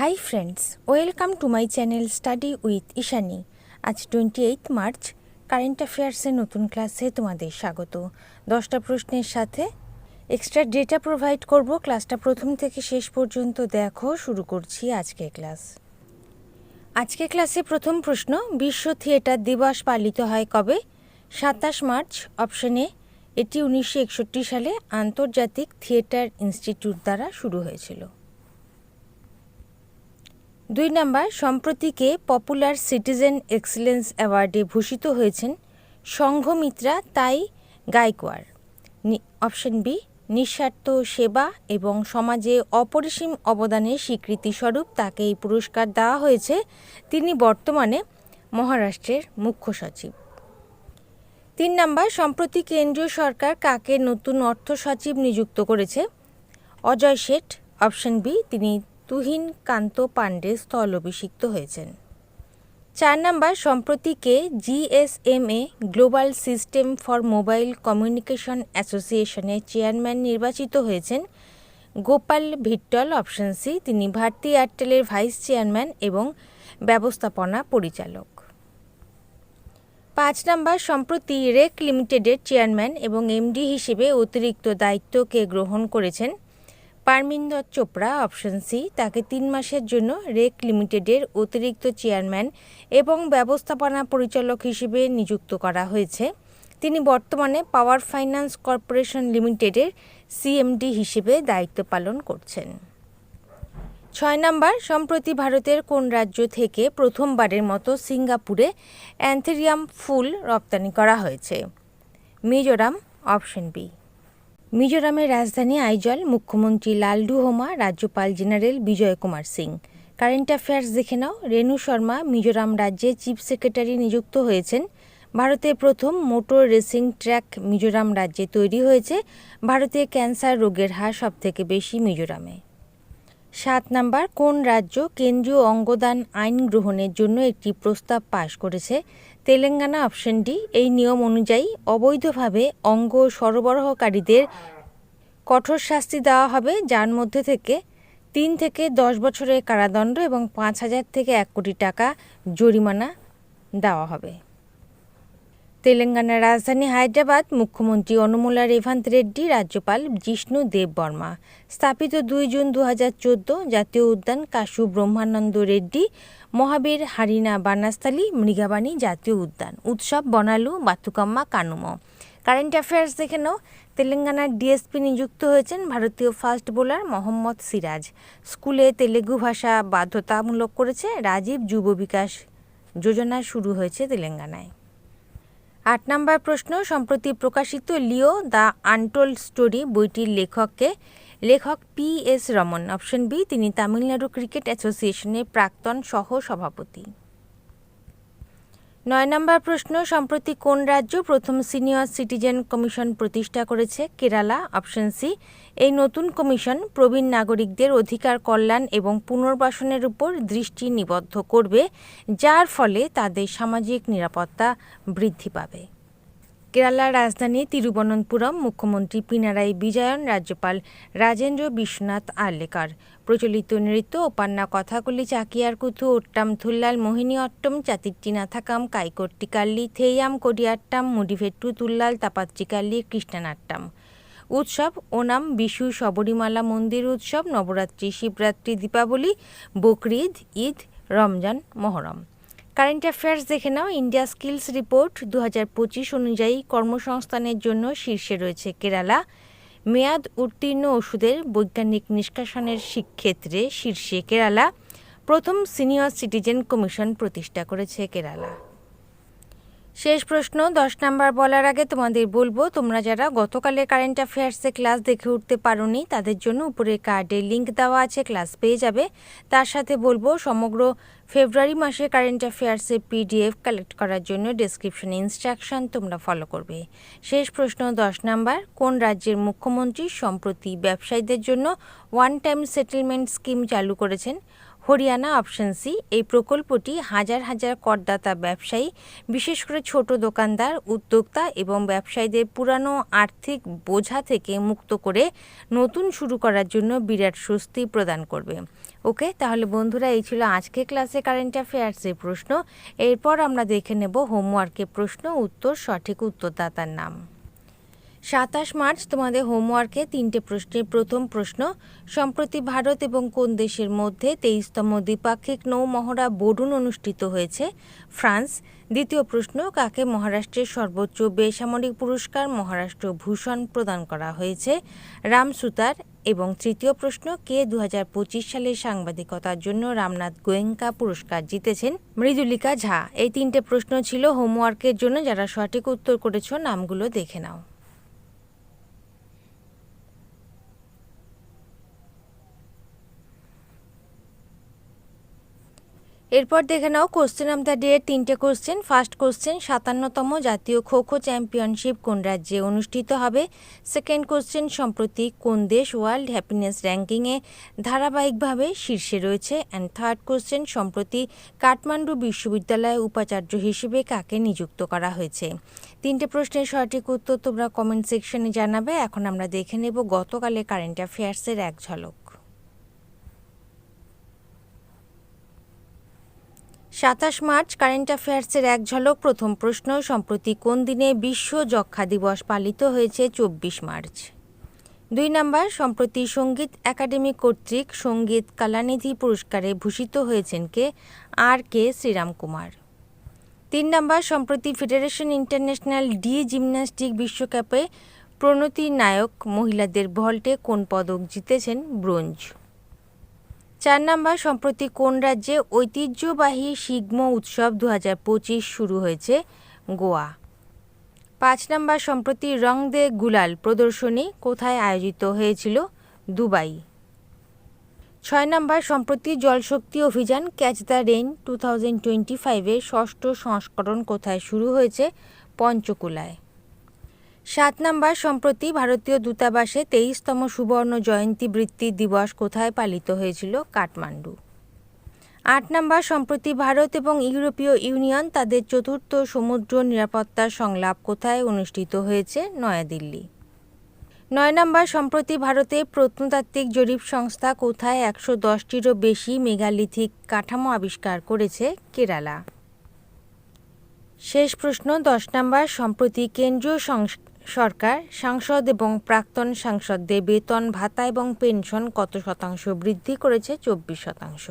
Hi friends welcome to my channel study with Ishani আজ twenty eight March current অ্যাফেয়ার্সের নতুন ক্লাসে তোমাদের স্বাগত। দশটা প্রশ্নের সাথে এক্সট্রা ডেটা প্রোভাইড করব। ক্লাসটা প্রথম থেকে শেষ পর্যন্ত দেখো, শুরু করছি আজকে ক্লাস আজকে ক্লাসে প্রথম প্রশ্ন, বিশ্ব থিয়েটার দিবস পালিত হয় কবে? সাতাশ মার্চ অপশনে এটি উনিশশো একষট্টি সালে আন্তর্জাতিক থিয়েটার ইনস্টিটিউট দ্বারা শুরু হয়েছিল। দুই নাম্বার, সম্প্রতিকে পপুলার সিটিজেন এক্সিলেন্স অ্যাওয়ার্ডে ভূষিত হয়েছেন সংঘমিত্রা তাই গায়কোয়ার অপশন বি, নিঃস্বার্থ সেবা এবং সমাজে অপরিসীম অবদানের স্বীকৃতিস্বরূপ তাকে এই পুরস্কার দেওয়া হয়েছে। তিনি বর্তমানে মহারাষ্ট্রের মুখ্য সচিব। তিন নাম্বার, সম্প্রতি কেন্দ্রীয় সরকার কাকে নতুন অর্থ সচিব নিযুক্ত করেছে? অজয় শেঠ, অপশন বি, তিনি তুহিন কান্ত পাণ্ডে স্থল অভিষিক্ত হয়েছেন। চার number সম্প্রতিকে GSMA global system for mobile communication অ্যাসোসিয়েশনের চেয়ারম্যান নির্বাচিত হয়েছেন। গোপাল ভিট্টল, অপশন সি, তিনি ভারতী এয়ারটেলের ভাইস চেয়ারম্যান এবং ব্যবস্থাপনা পরিচালক। পাঁচ নাম্বার, সম্প্রতি রেক লিমিটেডের চেয়ারম্যান এবং এমডি হিসেবে অতিরিক্ত দায়িত্বকে গ্রহণ করেছেন? পারমিন্দর চোপড়া, অপশন সি তাকে তিন মাসের জন্য রেক লিমিটেডের অতিরিক্ত চেয়ারম্যান এবং ব্যবস্থাপনা পরিচালক হিসেবে নিযুক্ত করা হয়েছে। তিনি বর্তমানে পাওয়ার ফাইন্যান্স কর্পোরেশন লিমিটেডের সিএমডি হিসেবে দায়িত্ব পালন করছেন। ছয় নম্বর, সম্প্রতি ভারতের কোন রাজ্য থেকে প্রথমবারের মতো সিঙ্গাপুরে অ্যান্থেরিয়াম ফুল রপ্তানি করা হয়েছে? মিজোরাম, অপশন বি মিজোরামের রাজধানী আইজল, মুখ্যমন্ত্রী লালডু হোমা, রাজ্যপাল general Vijay Kumar Singh. Current affairs দেখে নাও। রেণু শর্মা মিজোরাম রাজ্যে চিফ সেক্রেটারি নিযুক্ত হয়েছেন। ভারতে প্রথম মোটর রেসিং ট্র্যাক মিজোরাম রাজ্যে তৈরি হয়েছে। ভারতে ক্যান্সার রোগের হার সবথেকে বেশি মিজোরামে। সাত নাম্বার, কোন রাজ্য কেন্দ্রীয় অঙ্গদান আইন গ্রহণের জন্য একটি প্রস্তাব পাশ করেছে? তেলেঙ্গানা অপশন ডি, এই নিয়ম অনুযায়ী অবৈধভাবে অঙ্গ সরবরাহকারীদের কঠোর শাস্তি দেওয়া হবে, যার মধ্যে থেকে তিন থেকে দশ বছরের কারাদণ্ড এবং পাঁচ হাজার থেকে এক কোটি টাকা জরিমানা দেওয়া হবে। তেলেঙ্গানার রাজধানী হায়দ্রাবাদ মুখ্যমন্ত্রী অনুমোলা রেভান্ত রেড্ডি, রাজ্যপাল জিষ্ণু দেব বর্মা। স্থাপিত দুই জুন দু হাজার চোদ্দ জাতীয় উদ্যান কাশু ব্রহ্মানন্দ রেড্ডি, মহাবীর হারিনা বানাস্তালি মৃগাবাণী জাতীয় উদ্যান। উৎসব বনালু, বাতুকাম্মা, কানুম। কারেন্ট অ্যাফেয়ার্স দেখে নাও। তেলেঙ্গানার ডিএসপি নিযুক্ত হয়েছেন ভারতীয় ফাস্ট বোলার মোহাম্মদ সিরাজ। স্কুলে তেলেগু ভাষা বাধ্যতামূলক করেছে রাজীব যুব বিকাশ যোজনা শুরু হয়েছে তেলেঙ্গানায়। আট নম্বর প্রশ্ন, সম্প্রতি প্রকাশিত লিও দ্য আনটোল্ড স্টোরি বইটির লেখককে লেখক P S Raman. Option B, তিনি তামিলনাড়ু ক্রিকেট অ্যাসোসিয়েশনের প্রাক্তন সহ সভাপতি নয় নম্বর প্রশ্ন, সম্প্রতি কোন রাজ্য প্রথম সিনিয়র সিটিজেন কমিশন প্রতিষ্ঠা করেছে? কেরালা, অপশন সি, এই নতুন কমিশন প্রবীণ নাগরিকদের অধিকার, কল্যাণ এবং পুনর্বাসনের উপর দৃষ্টি নিবদ্ধ করবে, যার ফলে তাদের সামাজিক নিরাপত্তা বৃদ্ধি পাবে। কেরালার রাজধানী তিরুবনন্তপুরম মুখ্যমন্ত্রী পিনারাই বিজয়ন, রাজ্যপাল রাজেন্দ্র বিশ্বনাথ আর্লেকার প্রচলিত নৃত্য, ওপান্না কথাকলি চাকিয়ার কুথু ওট্টাম থুল্লাল, মোহিনী অট্টম চাতিট্টিনাথাকাম কাইকট্টিকাল্লি থেয়াম কোডিয়াট্টাম, মুডিভেট্টু তুল্লাল তাপাত্রিকাল্লি কৃষ্ণানাট্টাম। উৎসব, ওনাম, বিশু, শবরীমালা মন্দির উৎসব, নবরাত্রি, শিবরাত্রি, দীপাবলি, বকরিদ, ঈদ, রমজান, মহরম। কারেন্ট অ্যাফেয়ার্স দেখে নাও ইন্ডিয়া স্কিলস রিপোর্ট দু হাজার পঁচিশ অনুযায়ী কর্মসংস্থানের জন্য শীর্ষে রয়েছে কেরালা। মেয়াদ উত্তীর্ণ ওষুধের বৈজ্ঞানিক নিষ্কাশনের ক্ষেত্রে শীর্ষে কেরালা। প্রথম সিনিয়র সিটিজেন কমিশন প্রতিষ্ঠা করেছে কেরালা। শেষ প্রশ্ন, দশ নাম্বার বলার আগে তোমাদের বলব, তোমরা যারা গতকালের কারেন্ট অ্যাফেয়ার্সে ক্লাস দেখে উঠতে পারোনি, তাদের জন্য উপরে কার্ডে লিঙ্ক দেওয়া আছে ক্লাস পেয়ে যাবে। তার সাথে বলব, সমগ্র ফেব্রুয়ারি মাসে কারেন্ট অ্যাফেয়ার্সের পিডিএফ কালেক্ট করার জন্য ডেসক্রিপশনে ইনস্ট্রাকশন তোমরা ফলো করবে। শেষ প্রশ্ন, দশ নাম্বার, কোন রাজ্যের মুখ্যমন্ত্রী সম্প্রতি ব্যবসায়ীদের জন্য ওয়ান টাইম সেটেলমেন্ট স্কিম চালু করেছেন? হরিয়ানা অপশন সি, এই প্রকল্পটি হাজার হাজার করদাতা ব্যবসায়ী, বিশেষ করে ছোট দোকানদার, উদ্যোক্তা এবং ব্যবসায়ীদের পুরানো আর্থিক বোঝা থেকে মুক্ত করে নতুন শুরু করার জন্য বিরাট স্বস্তি প্রদান করবে। ওকে, তাহলে বন্ধুরা, এই ছিল আজকে ক্লাসে কারেন্ট অ্যাফেয়ার্সের প্রশ্ন। এরপর আমরা দেখে নেব হোমওয়ার্কের প্রশ্ন, উত্তর, সঠিক উত্তরদাতার নাম। সাতাশ মার্চ তোমাদের হোমওয়ার্কে তিনটে প্রশ্নের প্রথম প্রশ্ন। সম্প্রতি ভারত এবং কোন দেশের মধ্যে তেইশতম দ্বিপাক্ষিক নৌ মহড়া বরুণ অনুষ্ঠিত হয়েছে? ফ্রান্স। দ্বিতীয় প্রশ্ন, কাকে মহারাষ্ট্রের সর্বোচ্চ বেসামরিক পুরস্কার মহারাষ্ট্র ভূষণ প্রদান করা হয়েছে? রাম সুতার। এবং তৃতীয় প্রশ্ন, কে দু পঁচিশ সালের সাংবাদিকতার জন্য রামনাথ গোয়েঙ্কা পুরস্কার জিতেছেন? মৃদুলিকা ঝা। এই তিনটে প্রশ্ন ছিল হোমওয়ার্কের জন্য। যারা সঠিক উত্তর করেছ, নামগুলো দেখে নাও। এরপর দেখে নাও কোশ্চেন অফ দ্য ডে তিনটে কোশ্চেন ফার্স্ট কোশ্চেন সাতান্নতম জাতীয় খো খো চ্যাম্পিয়নশিপ কোন রাজ্যে অনুষ্ঠিত হবে? সেকেন্ড কোশ্চেন সম্প্রতি কোন দেশ ওয়ার্ল্ড হ্যাপিনেস র্যাঙ্কিংয়ে ধারাবাহিকভাবে শীর্ষে রয়েছে? অ্যান্ড থার্ড কোশ্চেন সম্প্রতি কাঠমান্ডু বিশ্ববিদ্যালয়ে উপাচার্য হিসেবে কাকে নিযুক্ত করা হয়েছে? তিনটে প্রশ্নের সঠিক উত্তর তোমরা কমেন্ট সেকশনে জানাবে। এখন আমরা দেখে নেব গতকালের কারেন্ট অ্যাফেয়ার্সের এক ঝলক। সাতাশ মার্চ কারেন্ট অ্যাফেয়ার্সের এক ঝলক প্রথম প্রশ্ন। সম্প্রতি কোন দিনে বিশ্ব যক্ষা দিবস পালিত হয়েছে চব্বিশ মার্চ? দুই নাম্বার, সম্প্রতি সংগীত একাডেমি কর্তৃক সংগীত কলানিধি পুরস্কারে ভূষিত হয়েছেন কে? আর কে শ্রীরাম কুমার তিন নাম্বার, সম্প্রতি ফেডারেশন ইন্টারন্যাশনাল ডি জিমন্যাস্টিক বিশ্বকাপে প্রণতি নায়ক মহিলাদের ভল্টে কোন পদক জিতেছেন ব্রোঞ্জ? চার নাম্বার, সম্প্রতি কোন রাজ্যে ঐতিহ্যবাহী শিগ্ম উৎসব দু হাজার পঁচিশ শুরু হয়েছে? গোয়া। পাঁচ নাম্বার, সম্প্রতি রং দে গুলাল প্রদর্শনী কোথায় আয়োজিত হয়েছিল? দুবাই। ছয় নম্বর, সম্প্রতি Jal Shakti Abhiyan catch the rain two thousand twenty ফাইভের ষষ্ঠ সংস্করণ কোথায় শুরু হয়েছে? পঞ্চকুলায়। সাত নম্বর, সম্প্রতি ভারতীয় দূতাবাসে তেইশতম সুবর্ণ জয়ন্তী বৃত্তি দিবস কোথায় পালিত হয়েছিল? কাঠমান্ডু। আট নম্বর, সম্প্রতি ভারত এবং ইউরোপীয় ইউনিয়ন তাদের চতুর্থ সমুদ্র নিরাপত্তা সংলাপ কোথায় অনুষ্ঠিত হয়েছে? নয়াদিল্লি। নয় নম্বর, সম্প্রতি ভারতে প্রত্নতাত্ত্বিক জরিপ সংস্থা কোথায় একশো দশটিরও বেশি মেগালিথিক কাঠামো আবিষ্কার করেছে? কেরালা। শেষ প্রশ্ন, দশ নম্বর, সম্প্রতি কেন্দ্রীয় সরকার, সাংসদ এবং প্রাক্তন সাংসদদের বেতন ভাতা এবং পেনশন কত শতাংশ বৃদ্ধি করেছে? চব্বিশ শতাংশ।